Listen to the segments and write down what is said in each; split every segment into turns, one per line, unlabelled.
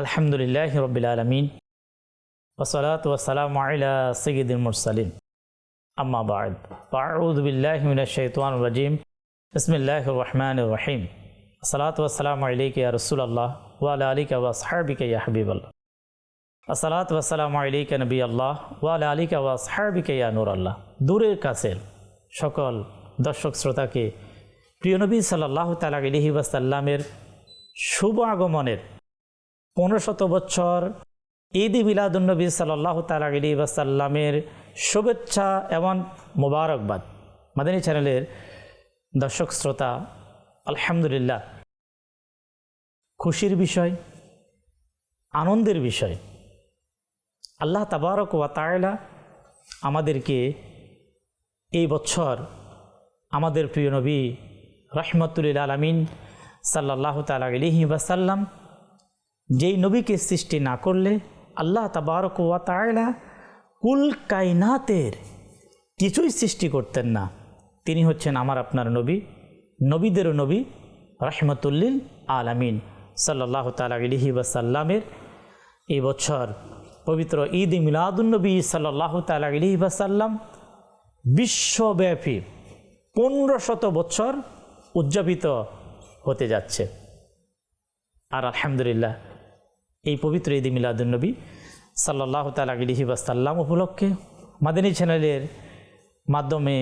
আলহামদুলিল্লাহ রবিল আলমিন ওসলাত ওসালাম আলা সঈদুল মুরসালিন। আম্মা বাদ বিসমিল্লাহ রহমান রহিম। আসসালাত ওসালাম আলিক রসুল ওয়াল আলিকা ওয়া সাহাবিকা ইয়া হাবিব আল্লাহ আসসালাত ওয়াসালাম আলিকা নবী আল্লাহ ওয়াল আলিকা ওয়া সাহাবিকা ইয়া নূর আল্লাহ দূরের কাছের সকল দর্শক শ্রোতাকে প্রিয় নবী সাল্লাহ তালা আলহি ওয়াসাল্লামের শুভ আগমনের পনেরো শত বছর ঈদ মিলাদুলনবী সাল্লাহ তালা আলী ওয়াসাল্লামের শুভেচ্ছা এবং মোবারকবাদ। মাদানী চ্যানেলের দর্শক শ্রোতা, আলহামদুলিল্লাহ। খুশির বিষয়, আনন্দের বিষয়। আল্লাহ তাবারক ওয়া তায়লা আমাদেরকে এই বছর আমাদের প্রিয় নবী রহমতুল্লিল আলমিন সাল্লাহ তালা আলিহি ওয়াসাল্লাম যেই নবীকে সৃষ্টি না করলে আল্লাহ তাবারক তায়লা কুল কায়নাতের কিছুই সৃষ্টি করতেন না। তিনি হচ্ছেন আমার আপনার নবী, নবীদেরও নবী, রহমতুল্লিল আলামিন। সাল্লাহ তালা আলিহি ওয়াসাল্লামের এই বছর পবিত্র ঈদ মিলাদুলনবী সাল্লাহ তালা আলিহি ওয়াসাল্লাম বিশ্বব্যাপী পনেরো শত বছর উদযাপিত হতে যাচ্ছে। আর আলহামদুলিল্লাহ এই পবিত্র ঈদ মিলাদুলনবী সাল্লাহ তালা আলিহি ওয়াসাল্লাম উপলক্ষে মাদিনী চ্যানেলের মাধ্যমে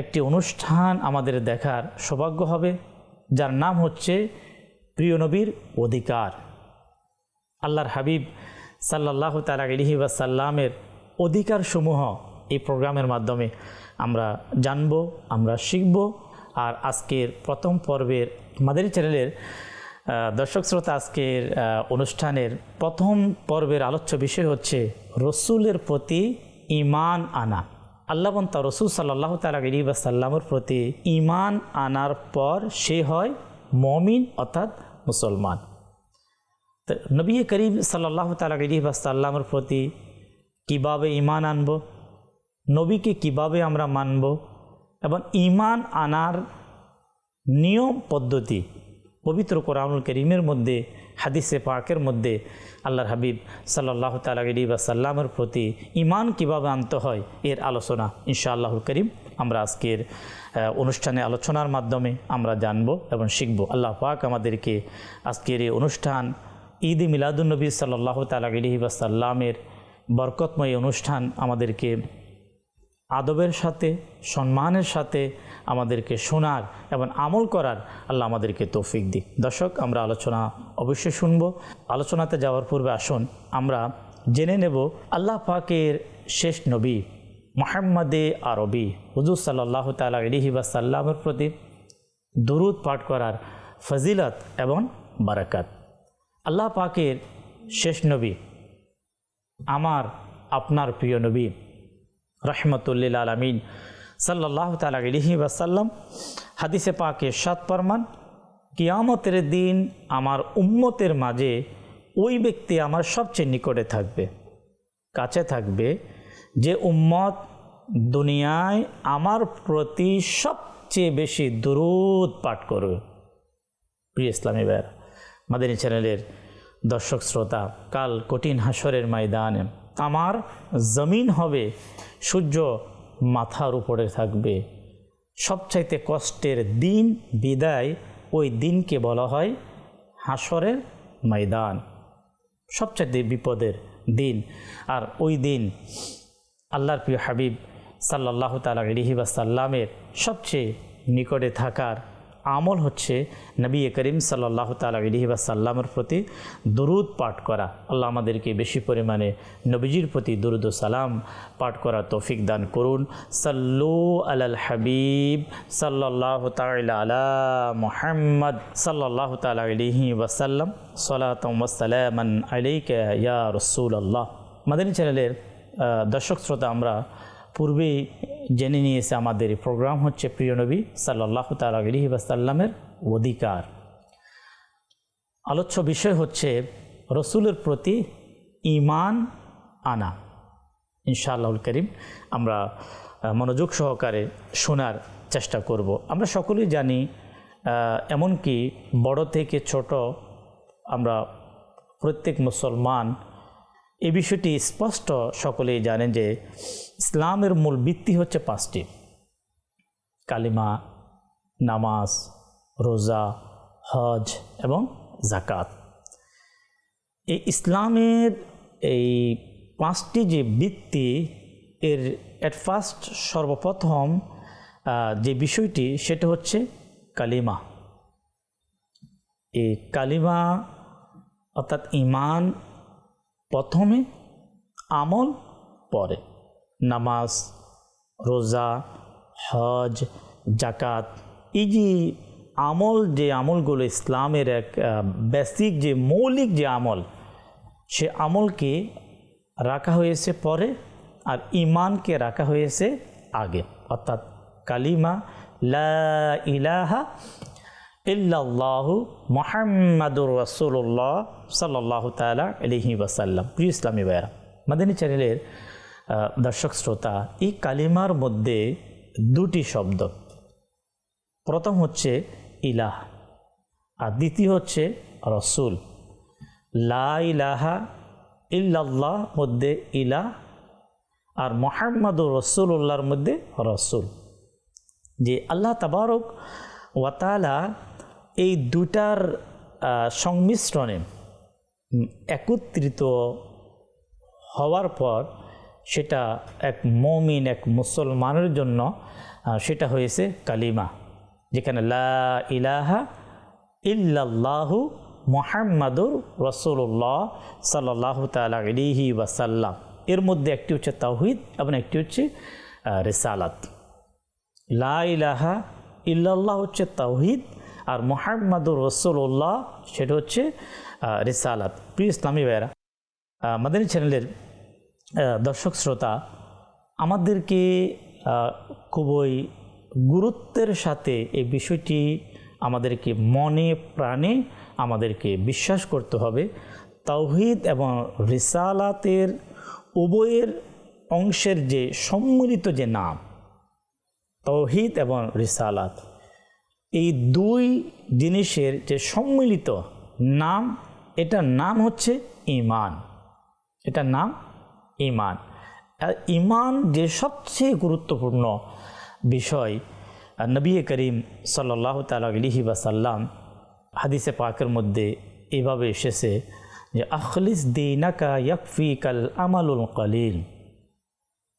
একটি অনুষ্ঠান আমাদের দেখার সৌভাগ্য হবে, যার নাম হচ্ছে প্রিয় নবীর অধিকার। আল্লাহর হাবিব সাল্লাহ তালা আলিহি ওয়াসাল্লামের অধিকারসমূহ এই প্রোগ্রামের মাধ্যমে আমরা জানব, আমরা শিখব। আর আজকের প্রথম পর্বের মাদারি চ্যানেলের দর্শক শ্রোতা, আজকের অনুষ্ঠানের প্রথম পর্বের আলোচ্য বিষয় হচ্ছে রসুলের প্রতি ইমান আনা। আল্লাহ তা রসুল সাল্লাহ সাল্লামের প্রতি ইমান আনার পর সে হয় মমিন, অর্থাৎ মুসলমান। নবী করিম সাল্লাহ তালা সাল্লামের প্রতি কীভাবে ইমান আনব? নবীকে কীভাবে আমরা মানব? এবং ইমান আনার নিয়ম পদ্ধতি পবিত্র কোরআনুল করিমের মধ্যে, হাদিসে পাকের মধ্যে আল্লাহর হাবিব সাল্লাহ তালি বা সাল্লামের প্রতি ইমান কীভাবে আনতে হয় এর আলোচনা ইনশাআল্লাহুল করিম আমরা আজকের অনুষ্ঠানে আলোচনার মাধ্যমে আমরা জানব এবং শিখব। আল্লাহ পাক আমাদেরকে আজকের এই অনুষ্ঠান ঈদ মিলাদুলনবী সাল্লাহ তালি বা সাল্লামের বরকতময় অনুষ্ঠান আমাদেরকে আদবের সাথে, সম্মানের সাথে আমাদেরকে শোনার এবং আমল করার আল্লাহ আমাদেরকে তৌফিক দিক। দর্শক, আমরা আলোচনা অবশ্যই শুনব। আলোচনাতে যাওয়ার পূর্বে আসুন, আমরা জেনে নেব আল্লাহ পাকের শেষ নবী মোহাম্মদে আরবি। হুজুর সাল্লাহ তালা আলিহি সাল্লামের প্রতি দুরুদ পাঠ করার ফজিলত এবং বারাকাত। আল্লাহ পাকের শেষ নবী, আমার, আপনার প্রিয় নবী রহমতুল্লিল আলমিন। সাল্লাহ তালা আলিহি ওয়াসাল্লাম হাদিসে পাকে সাত ফরমান, কিয়ামতের দিন আমার উম্মতের মাঝে ওই ব্যক্তি আমার সবচেয়ে নিকটে থাকবে, কাছে থাকবে, যে উম্মত দুনিয়ায় আমার প্রতি সবচেয়ে বেশি দূরত পাঠ করবে। প্রিয় ইসলামী ভাইয়ের, মাদানী চ্যানেলের দর্শক শ্রোতা, কাল কঠিন হাসরের ময়দানে আমার জমিন হবে, সূর্য মাথার উপরে থাকবে। সবচাইতে কষ্টের দিন বিদায় ওই দিনকে বলা হয় হাসরের ময়দান। সবচাইতে বিপদের দিন। আর ওই দিন আল্লাহর প্রিয় হাবিব সাল্লাহ তালা রিহিবা সাল্লামের সবচেয়ে নিকটে থাকার আমল হচ্ছে নবী করিম সাল্লাহ তালিহিবা সাল্লামের প্রতি দরুদ পাঠ করা। আল্লাহ আমাদেরকে বেশি পরিমাণে নবীজির প্রতি দরুদ সালাম পাঠ করা তৌফিক দান করুন। সাল্লু আলাল হাবিব সাল্লাহ তালা আলা মোহাম্মদ সাল্লাহ তালা তালিহি ওয়াসাল্লাম। সালাতামান আলাইকা ইয়া রসুল আল্লাহ মাদানী চ্যানেলের দর্শক শ্রোতা আমরা পূর্বেই জেনে নিয়েছে আমাদের। প্রোগ্রাম হচ্ছে প্রিয় নবী সাল্লাহ তালি ওয়াসাল্লামের অধিকার। আলোচ্য বিষয় হচ্ছে রসুলের প্রতি ইমান আনা। ইনশাআল্লাহুল করিম আমরা মনোযোগ সহকারে শোনার চেষ্টা করব। আমরা সকলেই জানি এমনকি বড় থেকে ছোট আমরা প্রত্যেক মুসলমান এই বিষয়টি স্পষ্ট সকলেই জানেন যে ইসলামের মূল ভিত্তি হচ্ছে পাঁচটি। কালিমা, নামাজ, রোজা, হজ এবং জাকাত এই ইসলামের এই পাঁচটি যে ভিত্তি, এর অ্যাট ফার্স্ট সর্বপ্রথম যে বিষয়টি সেটা হচ্ছে কালিমা। এই কালিমা অর্থাৎ ইমান প্রথমে আমল, পরে নামাজ, রোজা, হজ জাকাত এই যে আমল, যে আমলগুলো ইসলামের এক বেসিক যে মৌলিক যে আমল, সে আমলকে রাখা হয়েছে পরে আর ইমানকে রাখা হয়েছে আগে। অর্থাৎ কালিমা, লা ইলাহা ইল্লাল্লাহু মোহাম্মদুর রসুল্লাহ সাল্লাহ তালা আলহি ওয়াসাল্লাম। প্রিয় ইসলামী ভাইরা মাদানী চ্যানেলের দর্শক শ্রোতা, এই কালিমার মধ্যে দুটি শব্দ। প্রথম হচ্ছে ইলাহ, আর দ্বিতীয় হচ্ছে রসুল। লা ইলাহা ইল্লাল্লাহ মধ্যে ইলাহ আর মোহাম্মদুর রসুল্লাহর মধ্যে রসুল। যে আল্লাহ তাবারক ওয়াতালা এই দুটার সংমিশ্রণে একত্রিত হওয়ার পর সেটা এক মমিন, এক মুসলমানের জন্য সেটা হয়েছে কালিমা, যেখানে লা ইলাহা ইল্লাল্লাহু মোহাম্মদুর রসুল্লাহ সাল্লাহ তালা আলিহি ওয়াসাল্লাম। এর মধ্যে একটি হচ্ছে তাওহিদ এবং একটি হচ্ছে রিসালাত। লা ইলাহা ইল্লাল্লাহ হচ্ছে তাওহিদ আর মোহাম্মদুর রসুল্লাহ সেটা হচ্ছে রিসালাত। প্রিয় ইসলামী ভাইয়েরা আহ, মাদানী চ্যানেলের দর্শক শ্রোতা আমাদেরকে খুবই গুরুত্বের সাথে এই বিষয়টি আমাদেরকে মনে প্রাণে আমাদেরকে বিশ্বাস করতে হবে। তাওহিদ এবং রিসালাতের উভয়ের অংশের যে সম্মিলিত যে নাম তৌহিদ এবং রিসালাত এই দুই জিনিসের যে সম্মিলিত নাম, এটার নাম হচ্ছে ইমান এটার নাম ইমান আর ইমান যে সবচেয়ে গুরুত্বপূর্ণ বিষয় নবী করিম সাল্লাহ তালা আলহি বাসাল্লাম হাদিসে পাকের মধ্যে এভাবে এসেছে যে, আখলিস দিনাকা ইয়াকফি কাল আমালুল কলিল।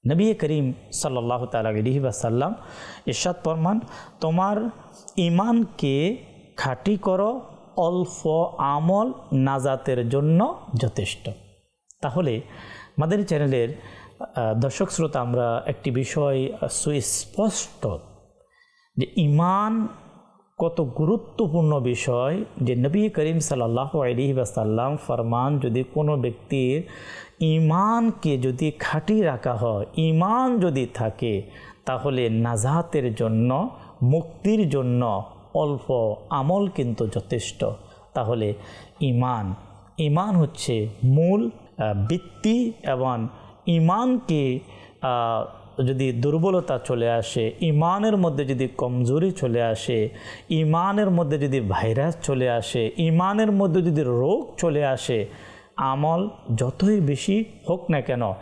নবী করিম সাল্লাহ তালি বাসাল্লাম ইরশাদ ফরমান, তোমার ইমানকে খাঁটি করো, অল্প আমল নাজাতের জন্য যথেষ্ট। তাহলে আমাদের চ্যানেলের দর্শক শ্রোতা, আমরা একটি বিষয় সুস্পষ্ট যে ইমান কত গুরুত্বপূর্ণ বিষয়, যে নবী করিম সাল্লাহ আলী বাসাল্লাম ফরমান যদি কোনো ব্যক্তির ইমানকে যদি খাঁটি রাখা হয় ইমান যদি থাকে, তাহলে নাজাতের জন্য, মুক্তির জন্য অল্প আমল কিন্তু যথেষ্ট। তাহলে ইমান ইমান হচ্ছে মূল ভিত্তি এবং ইমানকে যদি দুর্বলতা চলে আসে ইমানের মধ্যে যদি কমজোরি চলে আসে ইমানের মধ্যে যদি ভাইরাস চলে আসে ইমানের মধ্যে যদি রোগ চলে আসে আমল যতই বেশি হোক না কেন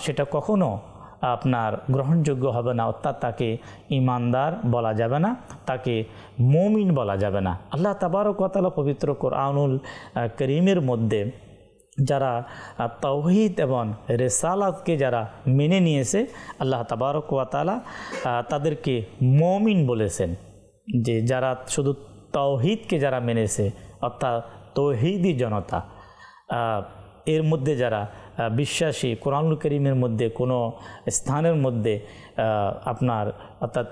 সেটা কখনো আপনার গ্রহণযোগ্য হবে না অর্থাৎ তাকে ইমানদার বলা যাবে না তাকে মমিন বলা যাবে না। আল্লাহ তাবারকতালা পবিত্র কোরআনুল করিমের মধ্যে যারা আহ, তাওহিদ এবং রেসালাতকে যারা মেনে নিয়েছে আল্লাহ তাবারক ওয়া তাদেরকে মমিন বলেছেন। যে যারা শুধু তাওহিদকে যারা মেনেছে অর্থাৎ তৌহিদি জনতা এর মধ্যে যারা বিশ্বাসী, কোরআনুল করিমের মধ্যে কোনো স্থানের মধ্যে আপনার, অর্থাৎ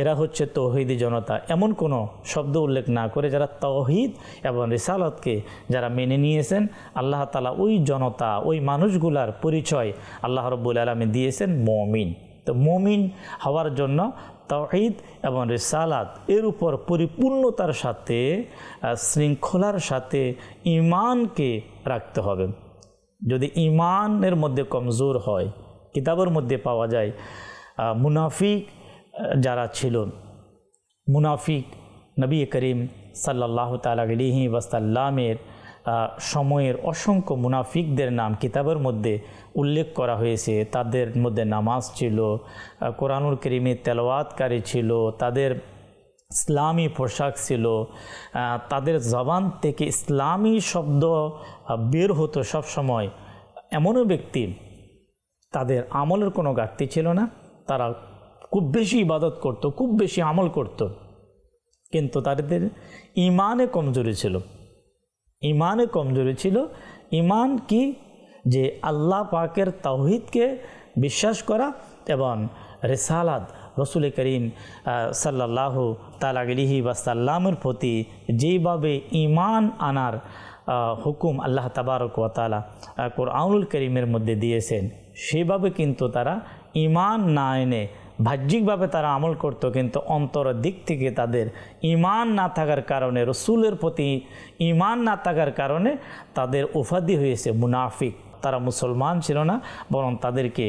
এরা হচ্ছে তৌহিদি জনতা, এমন কোনো শব্দ উল্লেখ না করে যারা তৌহিদ এবং রিসালতকে যারা মেনে নিয়েছেন, আল্লাহ তালা ওই জনতা, ওই মানুষগুলার পরিচয় আল্লাহ রব্বুল আলমী দিয়েছেন মমিন। তো মমিন হওয়ার জন্য তৌহিদ এবং রিসালাত এর উপর পরিপূর্ণতার সাথে শৃঙ্খলার সাথে ইমানকে রাখতে হবে। যদি ইমানের মধ্যে কমজোর হয়, কিতাবের মধ্যে পাওয়া যায় মুনাফিক যারা ছিল মুনাফিক নবী করিম সাল্লাহ তালা আলিহি ওয়াসাল্লামের সময়ের অসংখ্য মুনাফিকদের নাম কিতাবের মধ্যে উল্লেখ করা হয়েছে। তাদের মধ্যে নামাজ ছিল কোরআনুল করিমের তেলাওয়াতকারী ছিল, তাদের ইসলামী পোশাক ছিল তাদের জবান থেকে ইসলামী শব্দ বের হতো সব সময়। এমনও ব্যক্তি, তাদের আমলের কোনো ঘাটতি ছিল না। তারা খুব বেশি ইবাদত করত, খুব বেশি আমল করত। কিন্তু তাদের ইমানে কমজোরি ছিল। ইমানে কমজোরি ছিল। ইমান কি? যে আল্লাহ পাকের তাওহিদকে বিশ্বাস করা এবং রেসালাদ রসুল করিম সাল্লাহ তালাগলিহি বা সাল্লামের প্রতি যেইভাবে ইমান আনার হুকুম আল্লাহ তাবারক ওয়াতালা কোরআনুল করিমের মধ্যে দিয়েছেন, সেভাবে কিন্তু তারা ইমান না এনে বাহ্যিকভাবে তারা আমল করত, কিন্তু অন্তরের দিক থেকে তাদের ইমান না থাকার কারণে, রসুলের প্রতি ইমান না থাকার কারণে তাদের উপাধি হয়েছে মুনাফিক। তারা মুসলমান ছিল না, বরং তাদেরকে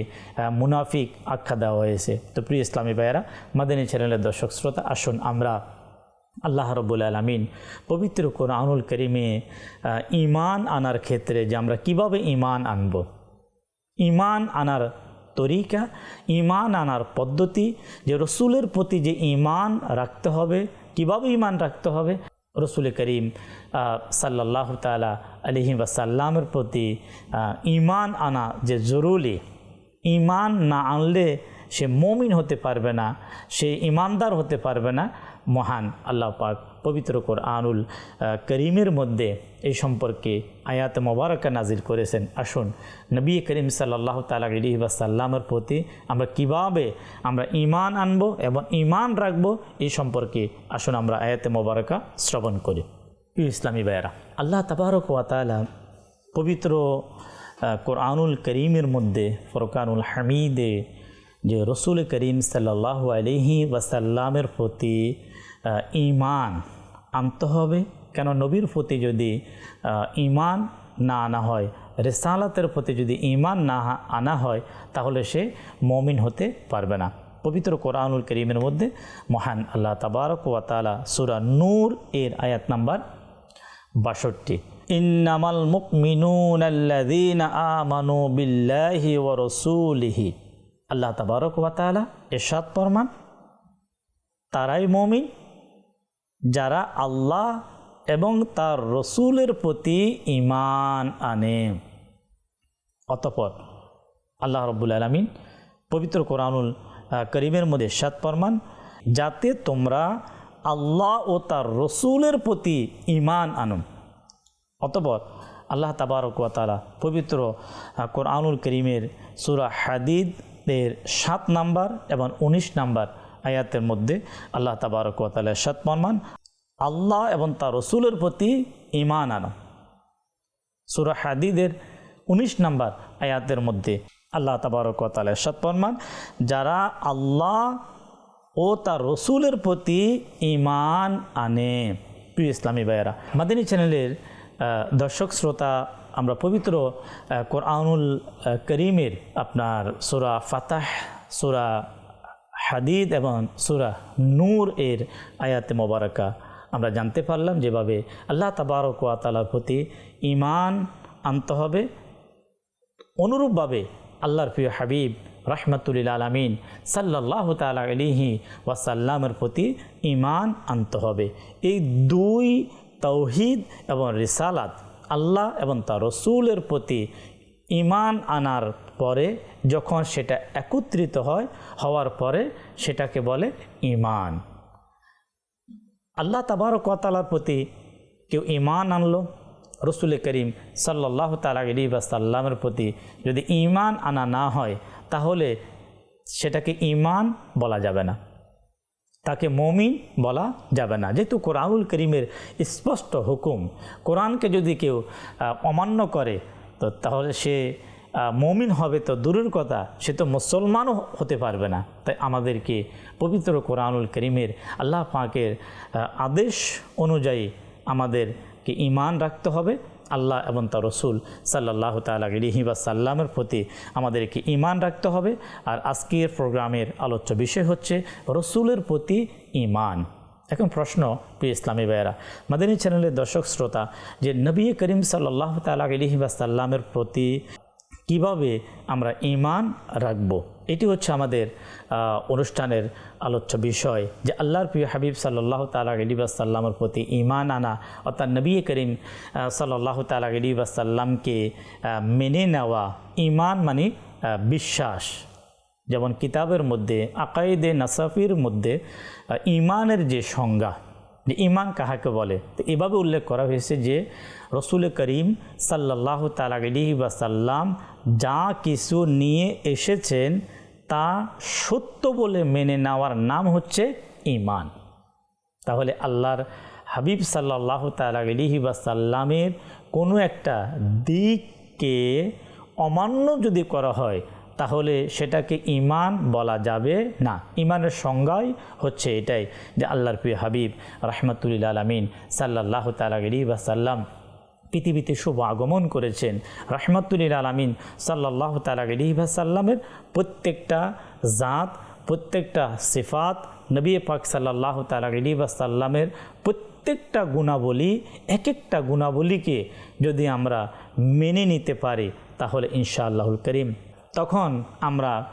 মুনাফিক আখ্যা দেওয়া হয়েছে। তো প্রিয় ইসলামী ভাইয়েরা, মাদানী চ্যানেলের দর্শক শ্রোতা, আসুন আমরা আল্লাহ রব্বুল আলমিন পবিত্র কোন কোরআনুল করিমে ইমান আনার ক্ষেত্রে যে আমরা কীভাবে ইমান আনব। ইমান আনার তরিকা ইমান আনার পদ্ধতি, যে রসুলের প্রতি যে ইমান রাখতে হবে, কীভাবে ইমান রাখতে হবে? রসুল করিম সাল্লাহ তালা আলহিম সাল্লামের প্রতি ইমান আনা যে জরুরি ইমান না আনলে সে মমিন হতে পারবে না, সে ইমানদার হতে পারবে না, মহান আল্লাহ পাক পবিত্র কোরআনুল করিমের মধ্যে এই সম্পর্কে আয়াত মোবারকা নাজির করেছেন। আসুন, নবী করিম সাল্লাহ তালা আলহি সাল্লামের প্রতি আমরা কীভাবে আমরা ইমান আনব এবং ইমান রাখব এই সম্পর্কে আসুন আমরা আয়াতে মোবারকা শ্রবণ করি। ইসলামী ভাইয়েরা, আল্লাহ তাবারক ওয়াতালা পবিত্র কোরআনুল করিমের মধ্যে, ফরকানুল হামিদে যে রসুল করিম সাল্লাহ আলহি ওয়াসাল্লামের প্রতি ইমান আনতে হবে। কেন? নবীর প্রতি যদি ইমান না আনা হয়, রেসালাতের প্রতি যদি ইমান না আনা হয়, তাহলে সে মমিন হতে পারবে না। পবিত্র কোরআনুল করিমের মধ্যে মহান আল্লাহ তাবারক ওয়া তাআলা সূরা নূর এর আয়াত নাম্বার বাষট্টি। ইন্নামাল মুকমিনুন আমানু বিল্লাহি ওয়া রাসূলিহি। আল্লাহ তাবারক ওয়া তাআলা ইরশাদ ফরমান, তারাই মুমিন যারা আল্লাহ এবং তার রসুলের প্রতি ইমান আনে। অতপর আল্লাহ রব্বুল আলমিন পবিত্র কোরআনুল করিমের মধ্যে সাত ফরমান, যাতে তোমরা আল্লাহ ও তার রসুলের প্রতি ইমান আনো। অতপর আল্লাহ তাবারক ওয়া তাআলা পবিত্র কোরআনুল করিমের সুরা হাদিদের সাত নাম্বার এবং উনিশ নাম্বার আয়াতের মধ্যে আল্লাহ তাবারক তাআলা সাত আল্লাহ এবং তার রসুলের প্রতি ইমান আনো। সুরা হাদিদের উনিশ নাম্বার আয়াতের মধ্যে আল্লাহ তাবারকালের সৎপরমান যারা আল্লাহ ও তার রসুলের প্রতি ইমান আনে। প্রিয় ইসলামী ভাইয়েরা, মাদিনী চ্যানেলের দর্শক শ্রোতা, আমরা পবিত্র কোরআনুল করিমের আপনার সুরা ফাতাহ, সুরা হাদিদ এবং সুরা নূর এর আয়াতে মোবারকা। আমরা জানতে পারলাম যেভাবে আল্লাহ তাবারক ওয়া তাআলার প্রতি ইমান আনতে হবে। অনুরূপভাবে আল্লাহর প্রিয় হাবিব রহমতুল্লিল আলমিন সাল্লাহ তালা আলিহি ওয়াসাল্লামের প্রতি ইমান আনতে হবে। এই দুই তৌহিদ এবং রিসালাত আল্লাহ এবং তার রসুলের প্রতি ইমান আনার পরে যখন সেটা একত্রিত হয়, হওয়ার পরে সেটাকে বলে ইমান আল্লাহ তাবারক কতালার প্রতি কেউ ইমান আনলো? রসুল করিম সাল্লাহ তালা আলী সাল্লামের প্রতি যদি ইমান আনা না হয়, তাহলে সেটাকে ইমান বলা যাবে না। তাকে মমিন বলা যাবে না। যেহেতু কোরআনুল করিমের স্পষ্ট হুকুম, কোরআনকে যদি কেউ অমান্য করে, তো তাহলে সে মমিন হবে তো দূরের কথা, সে তো মুসলমানও হতে পারবে না। তাই আমাদেরকে পবিত্র কোরআনুল করিমের আল্লাহ পাকের আদেশ অনুযায়ী আমাদেরকে ইমান রাখতে হবে। আল্লাহ এবং তার রসুল সাল্লাহ তালা আলহি বা সাল্লামের প্রতি আমাদেরকে ইমান রাখতে হবে। আর আজকের প্রোগ্রামের আলোচ্য বিষয় হচ্ছে রসুলের প্রতি ইমান এখন প্রশ্ন, প্রিয় ইসলামী ভাইয়েরা, মাদানী চ্যানেলের দর্শক শ্রোতা, যে নবী করিম সাল্লাহ তালা আলহি সাল্লামের প্রতি কীভাবে আমরা ইমান রাখব? এটি হচ্ছে আমাদের অনুষ্ঠানের আলোচ্য বিষয় যে আল্লাহর প্রিয় হাবিব সাল্লাহ তালা সাল্লামের প্রতি ইমান আনা, অর্থাৎ নবী করিম সাল্লাহ তালা সাল্লামকে মেনে নেওয়া ইমান মানে বিশ্বাস। যেমন কিতাবের মধ্যে, আকাইদে নাসাফির মধ্যে ইমানের যে সংজ্ঞা যে ইমান কাহাকে বলে? তো এভাবে উল্লেখ করা হয়েছে যে রসুল করিম সাল্লাহ তালাগলি বা সাল্লাম যা কিছু নিয়ে এসেছেন তা সত্য বলে মেনে নেওয়ার নাম হচ্ছে ইমান তাহলে আল্লাহর হাবিব সাল্লাহ তালাগলিহি বা সাল্লামের কোনো একটা দিককে অমান্য যদি করা হয় তাহলে সেটাকে ইমান বলা যাবে না। ইমানের সংজ্ঞাই হচ্ছে এটাই যে আল্লাহর প্রিয় হাবিব রহমতুল্লিল আলমিন সাল্লাহ তালাগলি বা সাল্লাম পৃথিবীতে শুভ আগমন করেছেন। রহমতুল্লিল আলমিন সাল্লাহ বা সাল্লামের প্রত্যেকটা জাত, প্রত্যেকটা সিফাত নবী পাক সাল্লাহ বা সাল্লামের প্রত্যেকটা গুণাবলী এক একটা গুণাবলীকে যদি আমরা মেনে নিতে পারি, তাহলে ইনশাআল্লাহুল করিম তখন আমরা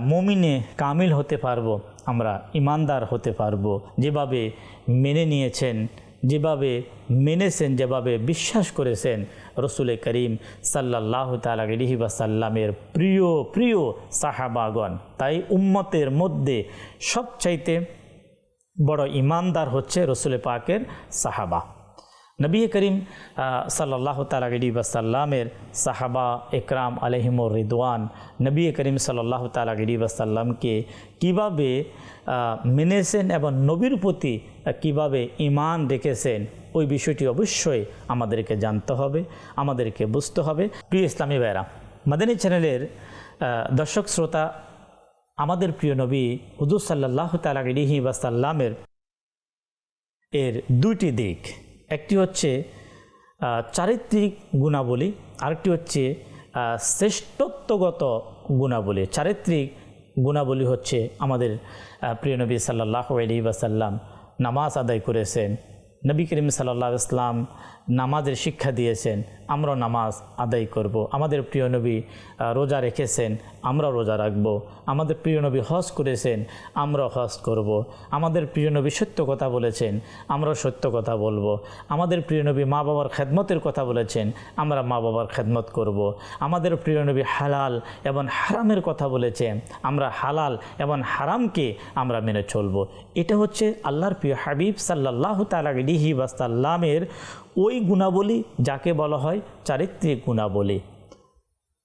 মমিনে কামিল হতে পারব, আমরা ইমানদার হতে পারব। যেভাবে মেনে নিয়েছেন, যেভাবে মেনেছেন, যেভাবে বিশ্বাস করেছেন রসুল করিম সাল্লাহ তালাহি সাল্লামের প্রিয় প্রিয় সাহাবাগণ। তাই উম্মতের মধ্যে সবচাইতে বড় ইমানদার হচ্ছে রসুল পাকের সাহাবা। নবী করিম সাল্লাহ তালাগি বাসাল্লামের সাহাবা একরাম আলহিমুর রিদওয়ান নবী করিম সাল্লাহ তালাগি বাসাল্লামকে কীভাবে মেনেছেন এবং নবীর প্রতি কীভাবে ইমান রেখেছেন, ওই বিষয়টি অবশ্যই আমাদেরকে জানতে হবে, আমাদেরকে বুঝতে হবে। প্রিয় ইসলামী ভাইরা মাদানী চ্যানেলের দর্শক শ্রোতা, আমাদের প্রিয় নবী হুদুর সাল্লাহ তালাগিহি বাসাল্লামের এর দুইটি দিক। একটি হচ্ছে চারিত্রিক গুণাবলী, আরেকটি হচ্ছে শ্রেষ্ঠত্বগত গুণাবলী। চারিত্রিক গুণাবলী হচ্ছে আমাদের প্রিয় নবী সাল্লাহ আলী বাসাল্লাম নামাজ আদায় করেছেন। নবী করিম সাল্লাহ ইসলাম নামাজের শিক্ষা দিয়েছেন আমরা নামাজ আদায় করব। আমাদের প্রিয় নবী রোজা রেখেছেন আমরা রোজা রাখব আমাদের প্রিয় নবী হজ করেছেন আমরা হজ করব। আমাদের প্রিয় নবী সত্য কথা বলেছেন আমরা সত্য কথা বলব আমাদের প্রিয় নবী মা বাবার খেদমতের কথা বলেছেন, আমরা মা বাবার খেদমত করব। আমাদের প্রিয় নবী হালাল এবং হারামের কথা বলেছেন, আমরা হালাল এবং হারামকে আমরা মেনে চলব এটা হচ্ছে আল্লাহর প্রিয় হাবিব সাল্লাহ তালাগিহি বাসাল্লামের ওই গুণাবলী যাকে বলা হয় চারিত্রিক গুণাবলী।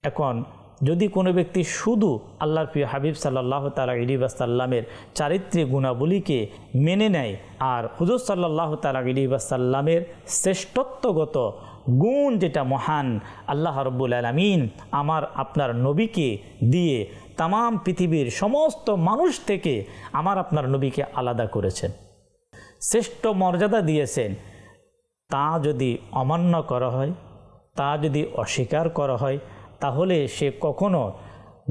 এখন, যদি কোনো ব্যক্তি শুধু আল্লাহর প্রিয় হাবিব সাল্লাহ তালা ইলিবাসাল্লামের চারিত্রিক গুণাবলীকে মেনে নেয় আর হুজুর সাল্লাহ তালা ইলিবাসাল্লামের শ্রেষ্ঠত্বগত গুণ যেটা মহান আল্লাহ রব্বুল আলমিন আমার, আপনার নবীকে দিয়ে তাম পৃথিবীর সমস্ত মানুষ থেকে আমার, আপনার নবীকে আলাদা করেছেন। শ্রেষ্ঠ মর্যাদা দিয়েছেন। তা যদি অমান্য করা হয়, তা যদি অস্বীকার করা হয়, তাহলে সে কখনো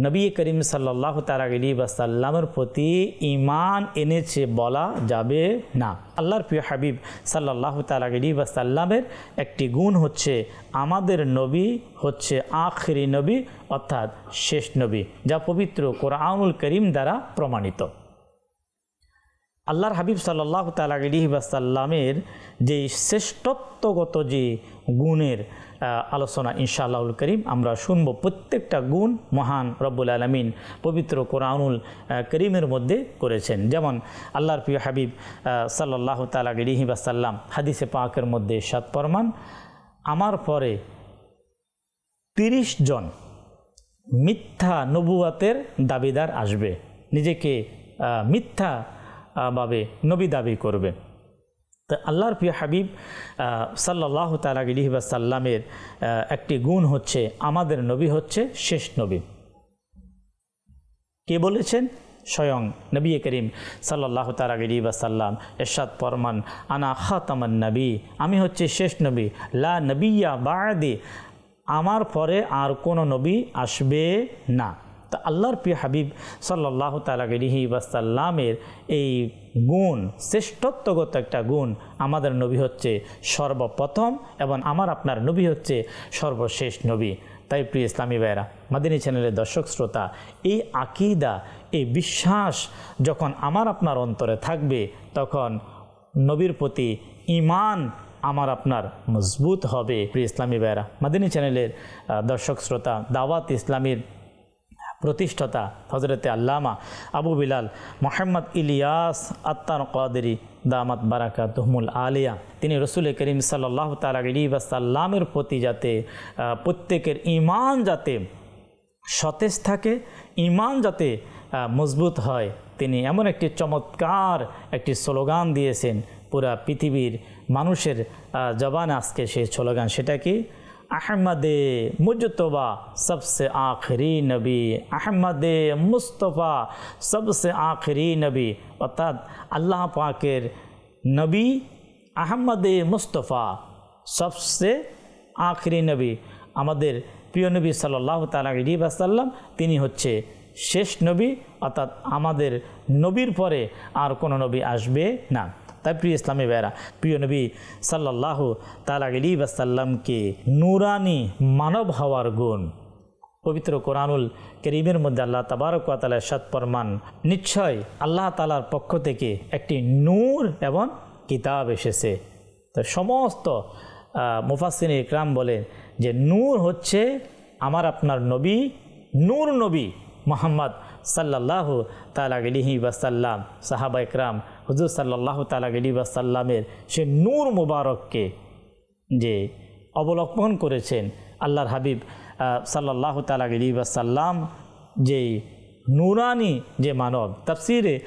নবী করিম সাল্লাহ তারাগলি বা সাল্লামের প্রতি ইমান এনেছে বলা যাবে না। আল্লাহর প্রিয় হাবিব সাল্লাহ তালাগলি বা সাল্লামের একটি গুণ হচ্ছে আমাদের নবী হচ্ছে আখরি নবী, অর্থাৎ শেষ নবী, যা পবিত্র কোরআনুল করিম দ্বারা প্রমাণিত। আল্লাহর হাবিব সাল্লাহ তালাগলি সাল্লামের যে শ্রেষ্ঠত্বগত যে গুণের আলোচনা ইনশাআল্লাহুল করিম আমরা শুনব প্রত্যেকটা গুণ মহান রব্বুল আলমিন পবিত্র কোরআনুল করিমের মধ্যে করেছেন। যেমন আল্লাহর প্রিয় হাবিব সাল্লাহ তালাগলি সাল্লাম হাদিসে পাকের মধ্যে সাত পরমান আমার পরে তিরিশ জন মিথ্যা নবুয়াতের দাবিদার আসবে। নিজেকে মিথ্যা ভাবে নবী দাবি করবে। তো আল্লাহর প্রিয় হাবিব সাল্লাহ তালাগিলি সাল্লামের একটি গুণ হচ্ছে আমাদের নবী হচ্ছে শেষ নবী। কে বলেছেন? স্বয়ং নবী করিম সাল্লাহ তালাগিরি সাল্লাম এরশাদ ফরমান, আনা খাতামান নবী, আমি হচ্ছে শেষ নবী, লা নবিয়া বাদি, আমার পরে আর কোনো নবী আসবে না। তা আল্লাহর প্রিয় হাবিব সাল্লাহ তালাগিরিহি সাল্লামের এই গুণ, শ্রেষ্ঠত্বগত একটা গুণ আমাদের নবী হচ্ছে সর্বপ্রথম এবং আমার আপনার নবী হচ্ছে সর্বশেষ নবী। তাই প্রিয় ইসলামী ভাইরা মাদিনী চ্যানেলের দর্শক শ্রোতা, এই আকিদা, এই বিশ্বাস যখন আমার আপনার অন্তরে থাকবে, তখন নবীর প্রতি ইমান আমার আপনার মজবুত হবে। প্রিয় ইসলামী ভাইরা মাদিনী চ্যানেলের দর্শক শ্রোতা, দাওয়াত ইসলামীর প্রতিষ্ঠাতা হজরতে আল্লামা আবু বিলাল মোহাম্মদ ইলিয়াস আত্মার কাদেরি দামাত বারাকা তহমুল আলিয়া। তিনি রসুল করিম সাল্লাহ তালি সাল্লামের প্রতি যাতে প্রত্যেকের ইমান যাতে সতেজ থাকে ইমান যাতে মজবুত হয়, তিনি এমন একটি চমৎকার একটি স্লোগান দিয়েছেন। পুরা পৃথিবীর মানুষের জবান আজকে সেই স্লোগান, সেটা কি? আহমদে মুজতবা সবসে আখরি নবী। আহমদে মুস্তফা সবসে আখরি নবী। অর্থাৎ আল্লাহ পাকের নবী আহমদে মুস্তফা সবসে আখরি নবী। আমাদের প্রিয় নবী সাল্লাহ তালি বাসাল্লাম তিনি হচ্ছে শেষ নবী। অর্থাৎ আমাদের নবীর পরে আর কোনো নবী আসবে না। তাই প্রিয় ইসলামী ভাইরা প্রিয় নবী সাল্লাহ তালি বাসাল্লামকে নুরানি মানব হওয়ার গুণ, পবিত্র কোরআনুল করিমের মধ্যে আল্লাহ তাবারক তালার সৎপরমান নিশ্চয় আল্লাহ তালার পক্ষ থেকে একটি নূর এবং কিতাব এসেছে। তো সমস্ত মুফাসিন ইকরাম বলেন যে নূর হচ্ছে আমার আপনার নবী, নূর নবী মোহাম্মদ সাল্লাহ তালা গলিহি বাসাল্লাম সাহাবা ইকরাম। হুজুর সাল্লাহ তালা গলি বাসাল্লামের সে নূর মুবারককে যে অবলম্বন করেছেন আল্লাহর হাবিব আহ, সাল্লাল্লাহু তালা সাল্লাম যেই নুরানি যে মানব তাফসিরে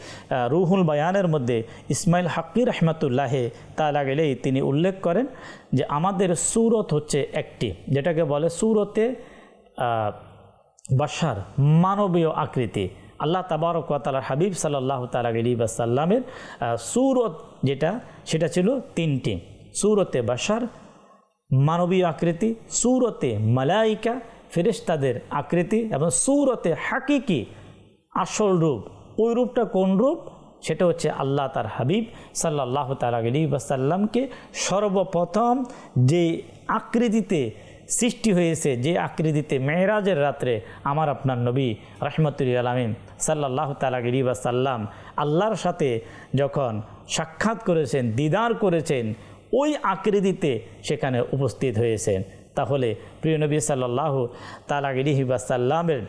রুহুল বায়ানের মধ্যে ইসমাইল হাকির রহমতুল্লাহে তালা গেলেই তিনি উল্লেখ করেন যে আমাদের সুরত হচ্ছে একটি যেটাকে বলে সুরতে বাসার মানবীয় আকৃতি। আল্লাহ তাবারক তালার হাবিব সাল্লাহ তালা সাল্লামের সুরত যেটা, সেটা ছিল তিনটি। সুরতে বাসার মানবীয় আকৃতি, সুরতে মালাইকা, ফেরেশতাদের আকৃতি এবং সুরতে হাকিকি, আসল রূপ। ওই রূপটা কোন রূপ? সেটা হচ্ছে আল্লাহ তার হাবিব সাল্লাহ তালি বাসাল্লামকে সর্বপ্রথম যে আকৃতিতে সৃষ্টি হয়েছে যে আকৃতিতে মেহরাজের রাত্রে আমার আপনার নবী রহমতুল আলমিন সাল্লাহ তালি বাসাল্লাম আল্লাহর সাথে যখন সাক্ষাৎ করেছেন, দিদার করেছেন, ওই আকৃতিতে সেখানে উপস্থিত হয়েছেন। তাহলে প্রিয় নবী সাল্লাহ তালাগিরিহি বাসাল্লামের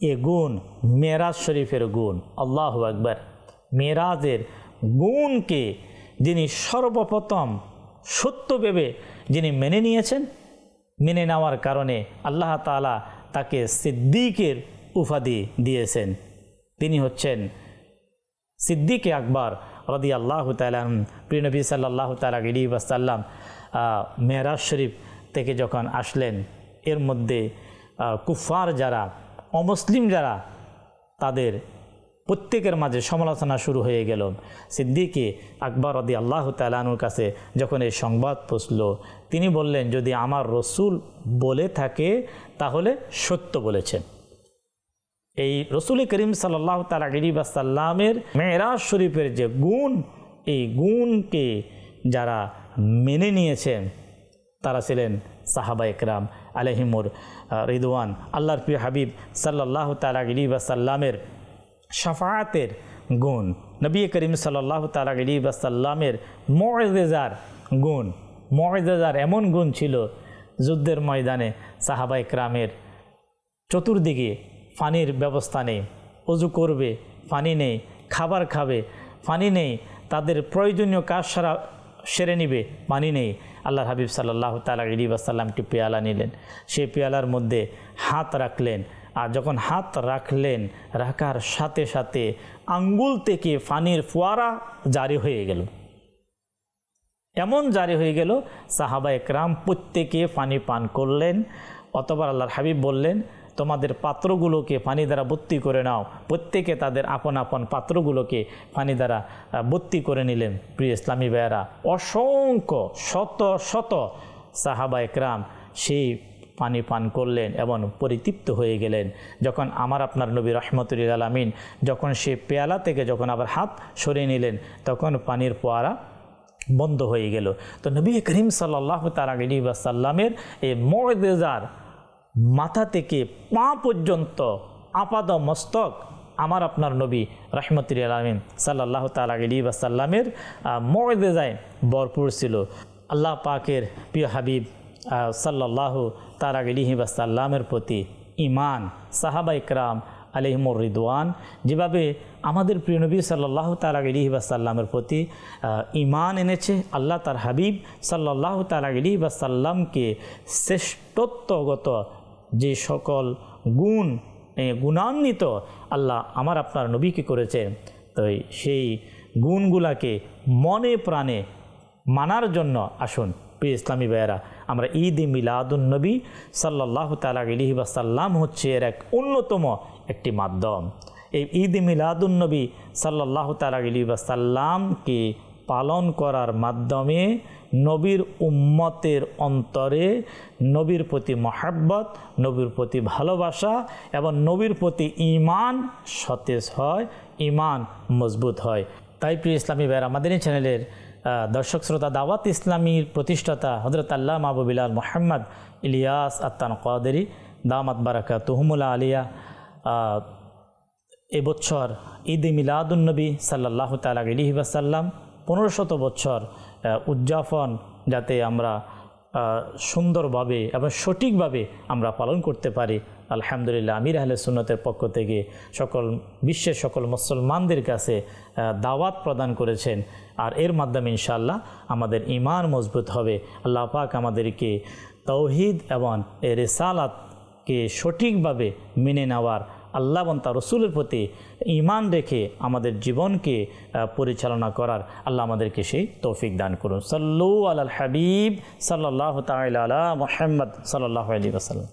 এ গুণ, মেরাজ শরীফের গুণ, আল্লাহ আকবর। মেরাজের গুণকে যিনি সর্বপ্রথম সত্য ভেবে যিনি মেনে নিয়েছেন মেনে নেওয়ার কারণে আল্লাহ তালা তাকে সিদ্দিকের উপাধি দিয়েছেন। তিনি হচ্ছেন সিদ্দিকে আকবর রদি আল্লাহ তালাম প্রিয়নবী সাল্লাহ তালা গিরি বাসাল্লাম মেহরাজ শরীফ থেকে যখন আসলেন, এর মধ্যে কুফার যারা, অমুসলিম যারা, তাদের প্রত্যেকের মাঝে সমালোচনা শুরু হয়ে গেল। সিদ্দিকে আকবর রদি আল্লাহ তালানুর কাছে যখন এই সংবাদ পৌঁছল, তিনি বললেন, যদি আমার রসুল বলে থাকে, তাহলে সত্য বলেছেন এই রসুল করিম সাল্লাহ তালি সাল্লামের মেয়েরাজ শরীফের যে গুণ, এই গুণকে যারা মেনে নিয়েছেন তারা ছিলেন সাহাবা একরাম আলহিমুর রিদওয়ান, আল্লাহর প্রিয় হাবিব সাল্লাহ তালি সাল্লামের সাফায়াতের গুণ। নবী করিম সাল্লাহ তালি সাল্লামের মরেজার গুণ। মরেজার এমন গুণ ছিল যুদ্ধের ময়দানে সাহাবা একরামের চতুর্দিকে পানির ব্যবস্থা নেই অজু করবে, পানি নেই, খাবার খাবে, পানি নেই, তাদের প্রয়োজনীয় কাজ সারা সেরে নিবে, পানি নেই। আল্লাহ হাবিব সাল্লাহ তালা ইবাসাল্লামটি পেয়ালা নিলেন। সেই পেয়ালার মধ্যে হাত রাখলেন। আর যখন হাত রাখলেন, রাখার সাথে সাথে আঙ্গুল থেকে পানির ফোয়ারা জারি হয়ে গেল। এমন জারি হয়ে গেল, সাহাবা একরাম প্রত্যেকে পানি পান করলেন, অতবার আল্লাহর হাবিব বললেন, তোমাদের পাত্রগুলোকে পানি দ্বারা ভর্তি করে নাও। প্রত্যেকে তাদের আপন আপন পাত্রগুলোকে পানি দ্বারা ভর্তি করে নিলেন। প্রিয় ইসলামী ভাইয়েরা, অসংখ্য, শত শত সাহাবা একরাম সেই পানি পান করলেন এবং পরিতৃপ্ত হয়ে গেলেন। যখন আমার আপনার নবী রহমতুল আলমিন যখন সে পেয়ালা থেকে যখন আবার হাত সরিয়ে নিলেন, তখন পানির পোয়ারা বন্ধ হয়ে গেল। তো নবী করিম সাল্লাহ তালি সাল্লামের এই মর্দেজার মাথা থেকে পা পর্যন্ত আপাদ মস্তক আমার আপনার নবী রহমতুল আলমিন সাল্লাহ তালি সাল্লামের মর্দেজায় ভরপুর ছিল। আল্লাহ পাকের প্রিয় হাবিব সাল্লাহ তারাগলিহি সাল্লামের প্রতি ইমান সাহাবা ইকরাম আলহিমুর রিদওয়ান। যেভাবে আমাদের প্রিয় নবী সাল্লাহ তালাগলিহি সাল্লামের প্রতি ইমান এনেছে, আল্লাহ তার হাবিব সাল্লাহ তালাগলিহি সাল্লামকে শ্রেষ্ঠত্বগত যে সকল গুণ গুণান্বিত আল্লাহ আমার আপনার নবীকে করেছে তো সেই গুণগুলাকে মনে প্রাণে মানার জন্য আসুন। প্রিয় ইসলামী ভাইয়েরা, আমরা ঈদ মিলাদুন নবী সাল্লাহ তালাহি সাল্লাম হচ্ছে এর এক অন্যতম একটি মাধ্যম। এই ঈদ মিলাদুন নবী সাল্লাহ তালাহি সাল্লামকে পালন করার মাধ্যমে নবীর উম্মতের অন্তরে নবীর প্রতি মহাব্বত, নবীর প্রতি ভালোবাসা এবং নবীর প্রতি ইমান সতেজ হয় ইমান মজবুত হয়। তাই প্রিয় ইসলামী ভাইয়ের, আমাদের এই চ্যানেলের দর্শক শ্রোতা, দাওয়াত ইসলামীর প্রতিষ্ঠাতা হজরত আল্লাহ মাহবুবিলাল মোহাম্মদ ইলিয়াস আত্তান কাদেরি দামাত বারাকা তুহমুল্লা আলিয়া এবছর ঈদ মিলাদুন্নবী সাল্লাহ তালা পনেরো শত বছর উদযাপন যাতে আমরা সুন্দরভাবে এবং সঠিকভাবে আমরা পালন করতে পারি। আলহামদুলিল্লাহ, আমির আহলে সুন্নতের পক্ষ থেকে সকল, বিশ্বের সকল মুসলমানদের কাছে দাওয়াত প্রদান করেছেন। আর এর মাধ্যমে ইনশাআল্লাহ আমাদের ইমান মজবুত হবে। আল্লাহ পাক আমাদেরকে তৌহিদ এবং এ রেসালাতকে সঠিকভাবে মেনে নেওয়ার আল্লাহ এবং তার রসুলের প্রতি ইমান রেখে আমাদের জীবনকে পরিচালনা করার আল্লাহ আমাদেরকে সেই তৌফিক দান করুন। সাল্লু আল হাবিব সাল্লাহ তাল মোহাম্মদ সাল্লাহ আলী আসাল্লাম